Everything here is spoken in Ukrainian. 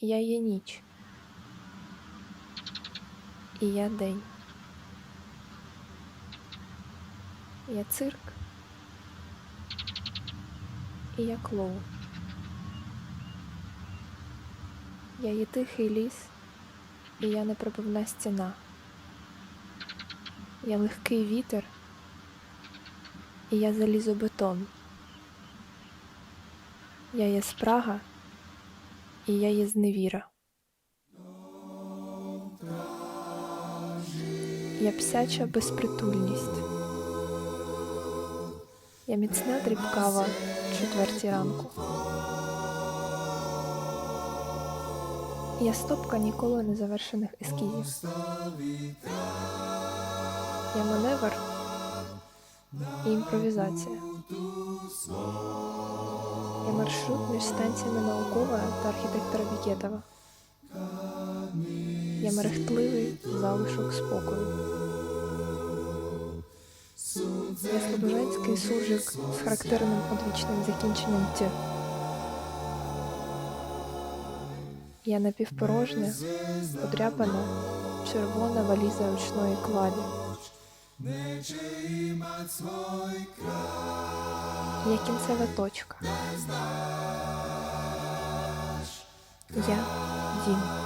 Я є ніч. І я день. Я цирк. І я клоун. Я є тихий ліс, і я непробивна стіна. Я легкий вітер, і я залізобетон. Я є спрага, і я є зневіра. Я псяча безпритульність. Я міцна дрібкава четвертій ранку. Я стопка ніколи не завершених ескізів. Я маневр і імпровізація. Маршрут між станціями наукова та архітектора Вікетова. Я мерехтливий залишок спокою. Я слобожанський суржик з характерним одвічним закінченням Т. Я напівпорожня, подряпана, червона валіза ручної кладі. Я кінцева точка. Я дім.